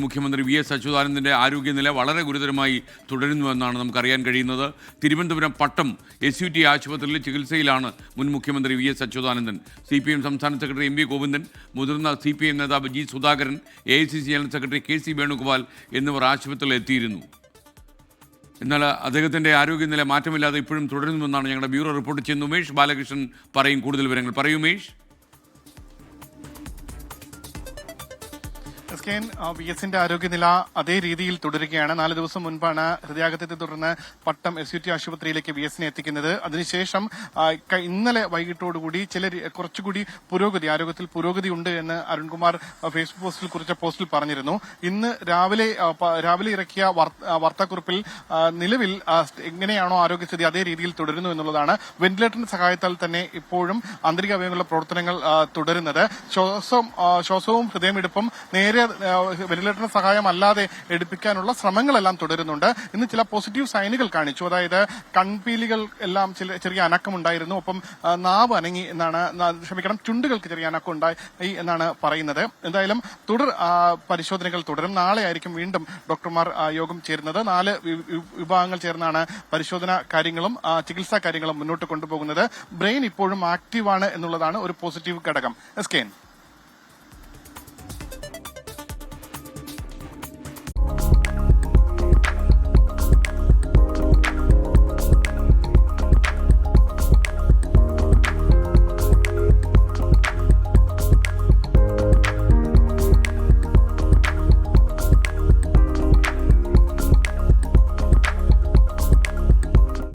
മുഖ്യമന്ത്രി V S അച്യുതാനന്ദന്റെ ആരോഗ്യനില വളരെ ഗുരുതരമായി തുടരുന്നുവെന്നാണ് നമുക്കറിയാൻ കഴിയുന്നത്. Thiruvananthapuram Pattom S U T ആശുപത്രിയിൽ ചികിത്സയിലാണ് മുൻ മുഖ്യമന്ത്രി V S Achuthanandan. C P M സംസ്ഥാന സെക്രട്ടറി എം വി ഗോവിന്ദൻ മുതിർന്ന സി പി എം നേതാവ് G Sudhakaran A I C C general secretary K C Venugopal എന്നിവർ ആശുപത്രിയിൽ എത്തിയിരുന്നു. എന്നാൽ അദ്ദേഹത്തിന്റെ ആരോഗ്യനില മാറ്റമില്ലാതെ ഇപ്പോഴും തുടരുന്നുവെന്നാണ് ഞങ്ങളുടെ ബ്യൂറോ റിപ്പോർട്ട് ചെയ്യുന്നത്. ഉമേഷ് ബാലകൃഷ്ണൻ പറയും. കൂടുതൽ വിവരങ്ങൾ പറയും ഉമേഷ്. എസ് വി എസിന്റെ ആരോഗ്യനില അതേ രീതിയിൽ തുടരുകയാണ്. നാല് ദിവസം മുൻപാണ് ഹൃദയാഘാതത്തെ തുടർന്ന് പട്ടം എസ് യു ടി ആശുപത്രിയിലേക്ക് വി എസിനെ എത്തിക്കുന്നത്. അതിനുശേഷം ഇന്നലെ വൈകിട്ടോടുകൂടി ചില കുറച്ചുകൂടി പുരോഗതി ആരോഗ്യത്തിൽ പുരോഗതി ഉണ്ട് എന്ന് അരുൺകുമാർ ഫേസ്ബുക്ക് പോസ്റ്റിൽ കുറിച്ച പോസ്റ്റിൽ പറഞ്ഞിരുന്നു. ഇന്ന് രാവിലെ രാവിലെ ഇറക്കിയ വാർത്താക്കുറിപ്പിൽ നിലവിൽ എങ്ങനെയാണോ ആരോഗ്യസ്ഥിതി അതേ രീതിയിൽ തുടരുന്നു എന്നുള്ളതാണ് വെന്റിലേറ്ററിന്റെ സഹായത്താൽ തന്നെ ഇപ്പോഴും ആന്തരിക അവയവങ്ങളുടെ പ്രവർത്തനങ്ങൾ തുടരുന്നത്. ശ്വാസം ശ്വാസവും ഹൃദയമിടിപ്പും നേരെ ആ, സഹായം അല്ലാതെ എടുപ്പിക്കാനുള്ള ശ്രമങ്ങളെല്ലാം തുടരുന്നുണ്ട്. ഇന്ന് ചില പോസിറ്റീവ് സൈനുകൾ കാണിച്ചു. അതായത് കൺപീലികൾ എല്ലാം ചില ചെറിയ അനക്കമുണ്ടായിരുന്നു. ഒപ്പം നാവ് അനങ്ങി എന്നാണ് ക്ഷമിക്കണം ചുണ്ടുകൾക്ക് ചെറിയ അനക്കം ഉണ്ടായി എന്നാണ് പറയുന്നത്. എന്തായാലും തുടർ പരിശോധനകൾ തുടരും. നാളെ ആയിരിക്കും വീണ്ടും ഡോക്ടർമാർ യോഗം ചേരുന്നത്. നാല് വിഭാഗങ്ങൾ ചേർന്നാണ് പരിശോധനാ കാര്യങ്ങളും ചികിത്സാ കാര്യങ്ങളും മുന്നോട്ട് കൊണ്ടുപോകുന്നത്. ബ്രെയിൻ ഇപ്പോഴും ആക്റ്റീവാണ് എന്നുള്ളതാണ് ഒരു പോസിറ്റീവ് ഘടകം. S K